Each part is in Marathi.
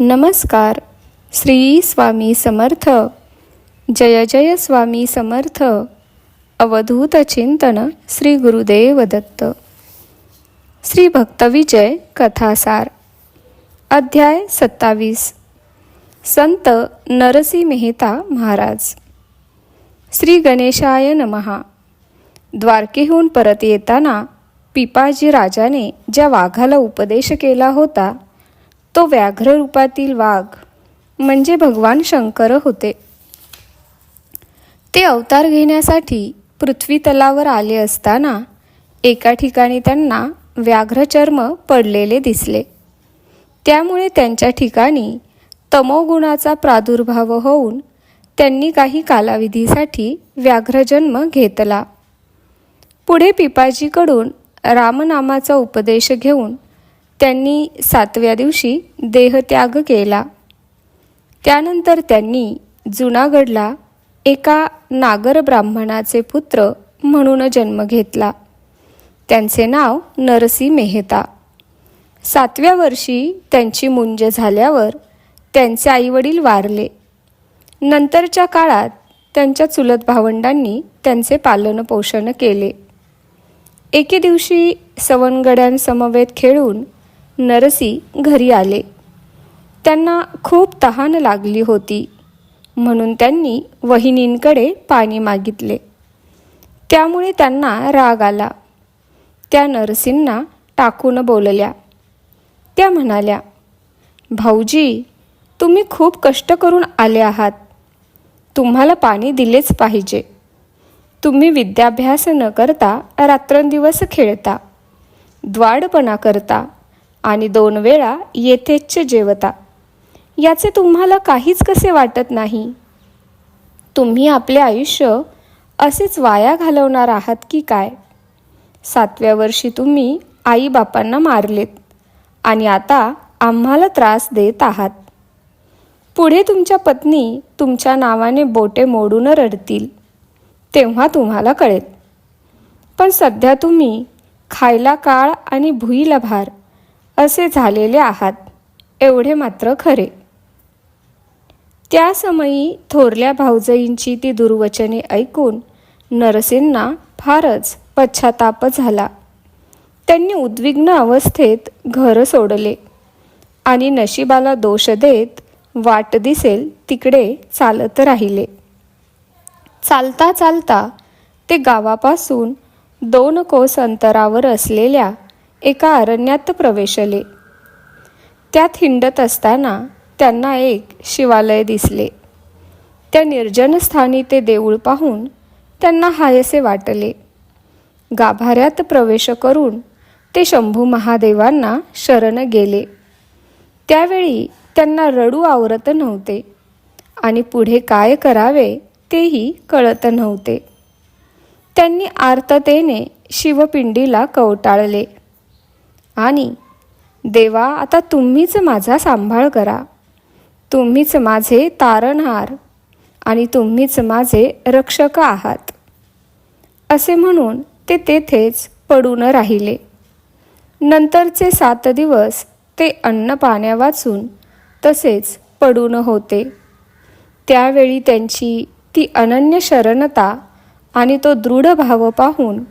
नमस्कार. श्री स्वामी समर्थ. जय जय स्वामी समर्थ. अवधूत चिंतन श्री गुरुदेव दत्त. श्री भक्तविजय कथासार. अध्याय सत्तावीस. संत नरसी मेहता महाराज. श्री गणेशाय नमहा द्वारकेहून परत येताना पिपाजी राजाने ज्या वाघाला उपदेश केला होता तो व्याघ्र रूपातील वाघ म्हणजे भगवान शंकर होते. ते अवतार घेण्यासाठी पृथ्वी तलावर आले असताना एका ठिकाणी त्यांना व्याघ्रचर्म पडलेले दिसले. त्यामुळे त्यांच्या ठिकाणी तमोगुणाचा प्रादुर्भाव होऊन त्यांनी काही कालावधीसाठी व्याघ्रजन्म घेतला. पुढे पिपाजीकडून रामनामाचा उपदेश घेऊन त्यांनी सातव्या दिवशी देहत्याग केला. त्यानंतर त्यांनी जुनागडला एका नागर ब्राह्मणाचे पुत्र म्हणून जन्म घेतला. त्यांचे नाव नरसी मेहता. सातव्या वर्षी त्यांची मुंज झाल्यावर त्यांचे आईवडील वारले. नंतरच्या काळात त्यांच्या चुलत भावंडांनी त्यांचे पालनपोषण केले. एके दिवशी सवनगड्यांसमवेत खेळून नरसी घरी आले. त्यांना खूप तहान लागली होती. म्हणून त्यांनी वहिनींकडे पाणी मागितले. त्यामुळे त्यांना राग आला. त्या नरसींना टाकून बोलल्या. त्या म्हणाल्या भाऊजी तुम्ही खूप कष्ट करून आले आहात. तुम्हाला पाणी दिलेच पाहिजे. तुम्ही विद्याभ्यास न करता रात्रंदिवस खेळता द्वाडपणा करता आणि दोन वेळा येथेच जेवता. याचे तुम्हाला काहीच कसे वाटत नाही? तुम्ही आपले आयुष्य असेच वाया घालवणार आहात की काय? सातव्या वर्षी तुम्ही आईबापांना मारलेत आणि आता आम्हाला त्रास देत आहात. पुढे तुमच्या पत्नी तुमच्या नावाने बोटे मोडून रडतील तेव्हा तुम्हाला कळेल. पण सध्या तुम्ही खायला काळ आणि भुईला भार. असे झालेले आहात. एवढे मात्र खरे. त्या समयी थोरल्या भाऊजईंची ती दुर्वचने ऐकून नरसेंना फारच पश्चाताप झाला. त्यांनी उद्विग्न अवस्थेत घर सोडले आणि नशिबाला दोष देत वाट दिसेल तिकडे चालत राहिले. चालता चालता ते गावापासून दोन कोस अंतरावर असलेल्या एका अरण्यात प्रवेशले. त्यात हिंडत असताना त्यांना एक शिवालय दिसले. त्या निर्जन स्थानी ते देऊळ पाहून त्यांना हायसे वाटले. गाभाऱ्यात प्रवेश करून ते शंभू महादेवांना शरण गेले. त्यावेळी त्यांना रडू आवरत नव्हते आणि पुढे काय करावे तेही कळत नव्हते. त्यांनी आर्ततेने शिवपिंडीला कवटाळले. आणि देवा आता तुम्हीच माझा सांभाळ करा. तुम्हीच माझे तारणहार आणि तुम्हीच माझे रक्षक आहात. असे म्हणून ते तेथेच पडून राहिले. नंतरचे सात दिवस ते अन्न पाण्या वाचून तसेच पडून होते. त्यावेळी त्यांची ती अनन्य शरणता आणि तो दृढ भाव पाहून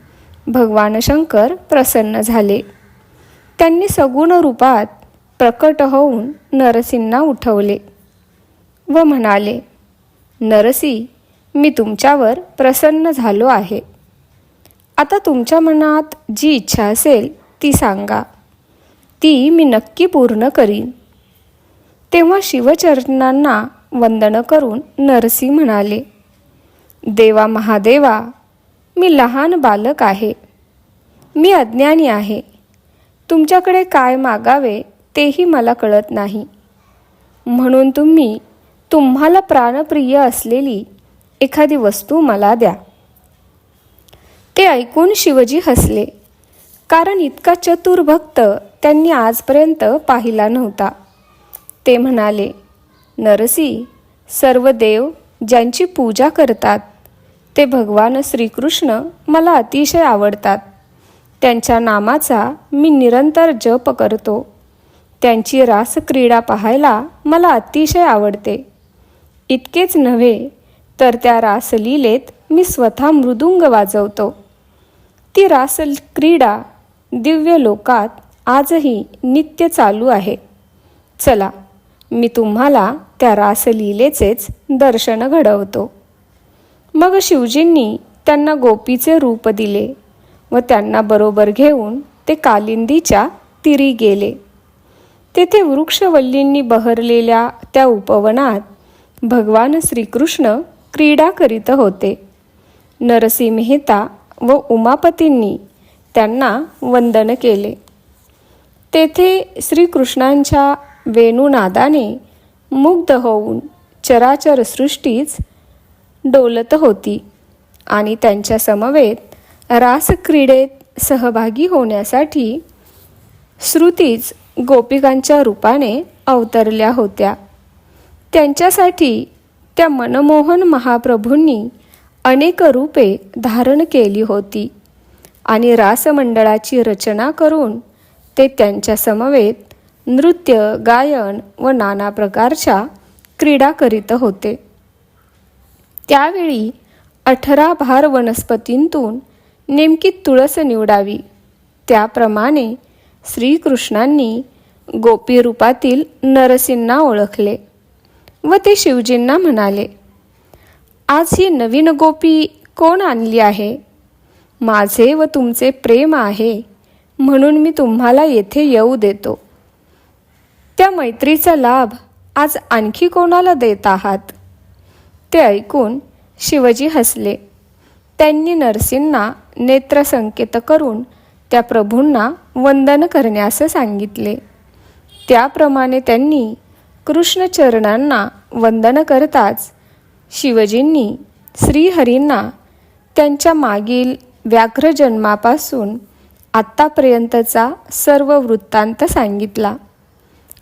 भगवान शंकर प्रसन्न झाले. त्यांनी सगुण रूपात प्रकट होऊन नरसींना उठवले व म्हणाले नरसी मी तुमच्यावर प्रसन्न झालो आहे. आता तुमच्या मनात जी इच्छा असेल ती सांगा. ती मी नक्की पूर्ण करीन. तेव्हा शिवचरणांना वंदन करून नरसी म्हणाले देवा महादेवा मी लहान बालक आहे. मी अज्ञानी आहे. तुमच्याकडे काय मागावे तेही मला कळत नाही. म्हणून तुम्ही तुम्हाला प्राणप्रिय असलेली एखादी वस्तू मला द्या. ते ऐकून शिवजी हसले. कारण इतका चतुर भक्त त्यांनी आजपर्यंत पाहिला नव्हता. ते म्हणाले नरसी सर्व देव ज्यांची पूजा करतात ते भगवान श्रीकृष्ण मला अतिशय आवडतात. त्यांच्या नामाचा मी निरंतर जप करतो. त्यांची रासक्रीडा पाहायला मला अतिशय आवडते. इतकेच नव्हे तर त्या रासलीलेत मी स्वतः मृदुंग वाजवतो. ती रास क्रीडा दिव्य लोकात आजही नित्य चालू आहे. चला मी तुम्हाला त्या रासलीलेचेच दर्शन घडवतो. मग शिवजींनी त्यांना गोपीचे रूप दिले. व त्यांना बरोबर घेऊन ते कालिंदीच्या तिरी गेले. तेथे वृक्षवल्लींनी बहरलेल्या त्या उपवनात भगवान श्रीकृष्ण क्रीडा करीत होते. नरसी मेहता व उमापतींनी त्यांना वंदन केले. तेथे श्रीकृष्णांच्या वेणुनादाने मुग्ध होऊन चराचर सृष्टीच डोलत होती आणि त्यांच्या समवेत रासक्रीडेत सहभागी होण्यासाठी श्रुतीच गोपिकांच्या रूपाने अवतरल्या होत्या. त्यांच्यासाठी त्या मनमोहन महाप्रभूंनी अनेक रूपे धारण केली होती आणि रासमंडळाची रचना करून ते त्यांच्या समवेत नृत्य गायन व नाना प्रकारच्या क्रीडा करीत होते. त्यावेळी अठरा भार वनस्पतींतून नेमकी तुळस निवडावी. त्याप्रमाणे श्रीकृष्णांनी गोपी रूपातील नरसिंना ओळखले व ते शिवजींना म्हणाले आज ही नवीन गोपी कोण आणली आहे? माझे व तुमचे प्रेम आहे म्हणून मी तुम्हाला येथे येऊ देतो. त्या मैत्रीचा लाभ आज आणखी कोणाला देत आहात? ते ऐकून शिवजी हसले. त्यांनी नरसिंना नेत्रसंकेत करून त्या प्रभूंना वंदन करण्यास सांगितले. त्याप्रमाणे त्यांनी कृष्णचरणांना वंदन करताच शिवजींनी श्रीहरींना त्यांच्या मागील व्याघ्र जन्मापासून आत्तापर्यंतचा सर्व वृत्तांत सांगितला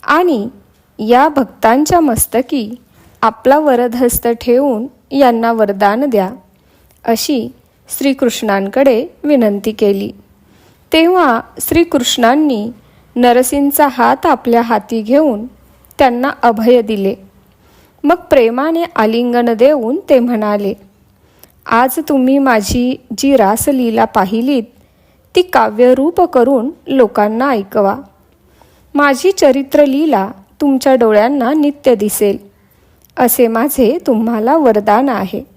आणि या भक्तांच्या मस्तकी आपला वरदहस्त ठेवून यांना वरदान द्या. अशी श्रीकृष्णांकडे विनंती केली. तेव्हा श्रीकृष्णांनी नरसिंचा हात आपल्या हाती घेऊन त्यांना अभय दिले. मग प्रेमाने आलिंगन देऊन ते म्हणाले आज तुम्ही माझी जी रासलीला पाहिलीत ती काव्यरूप करून लोकांना ऐकवा. माझी चरित्रलीला तुमच्या डोळ्यांना नित्य दिसेल. असे माझे तुम्हाला वरदान आहे.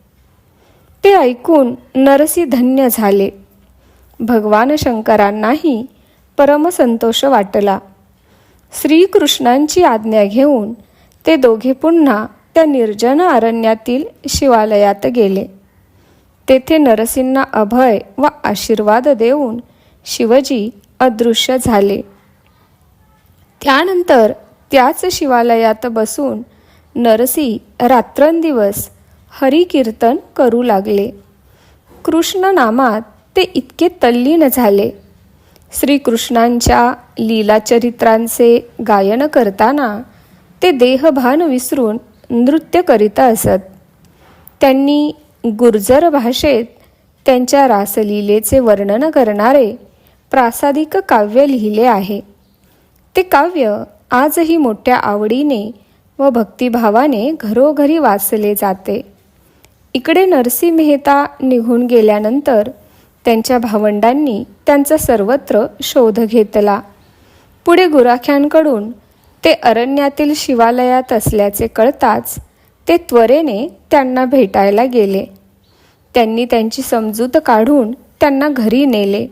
ते ऐकून नरसी धन्य झाले. भगवान शंकरांनाही परमसंतोष वाटला. श्रीकृष्णांची आज्ञा घेऊन ते दोघे पुन्हा त्या निर्जन अरण्यातील शिवालयात गेले. तेथे नरसिंना अभय व आशीर्वाद देऊन शिवजी अदृश्य झाले. त्यानंतर त्याच शिवालयात बसून नरसी रात्रंदिवस हरिकीर्तन करू लागले. कृष्ण नामात ते इतके तल्लीन झाले. श्रीकृष्णांच्या लीलाचरित्रांचे गायन करताना ते देहभान विसरून नृत्य करीत असत. त्यांनी गुर्जर भाषेत त्यांच्या रासलीलेचे वर्णन करणारे प्रासादिक काव्य लिहिले आहे. ते काव्य आजही मोठ्या आवडीने व भक्तिभावाने घरोघरी वाचले जाते. इकडे नरसी मेहता निघून गेल्यानंतर त्यांच्या भावंडांनी त्यांचा सर्वत्र शोध घेतला. पुढे गुराख्यांकडून ते अरण्यातील शिवालयात असल्याचे कळताच ते त्वरेने त्यांना भेटायला गेले. त्यांनी त्यांची समजूत काढून त्यांना घरी नेले.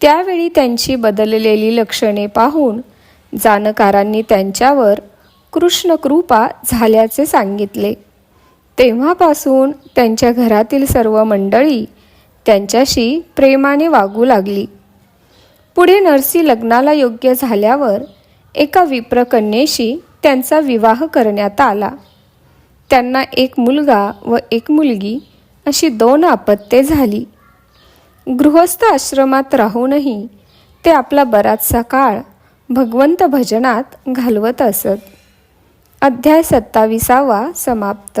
त्यावेळी त्यांची बदललेली लक्षणे पाहून जाणकारांनी त्यांच्यावर कृष्णकृपा झाल्याचे सांगितले. तेव्हापासून त्यांच्या घरातील सर्व मंडळी त्यांच्याशी प्रेमाने वागू लागली. पुढे नरसी लग्नाला योग्य झाल्यावर एका विप्रकन्येशी त्यांचा विवाह करण्यात आला. त्यांना एक मुलगा व एक मुलगी अशी दोन अपत्ये झाली. गृहस्थ आश्रमात राहूनही ते आपला बराचसा काळ भगवंत भजनात घालवत असत. अध्याय सत्ताविसावा समाप्त.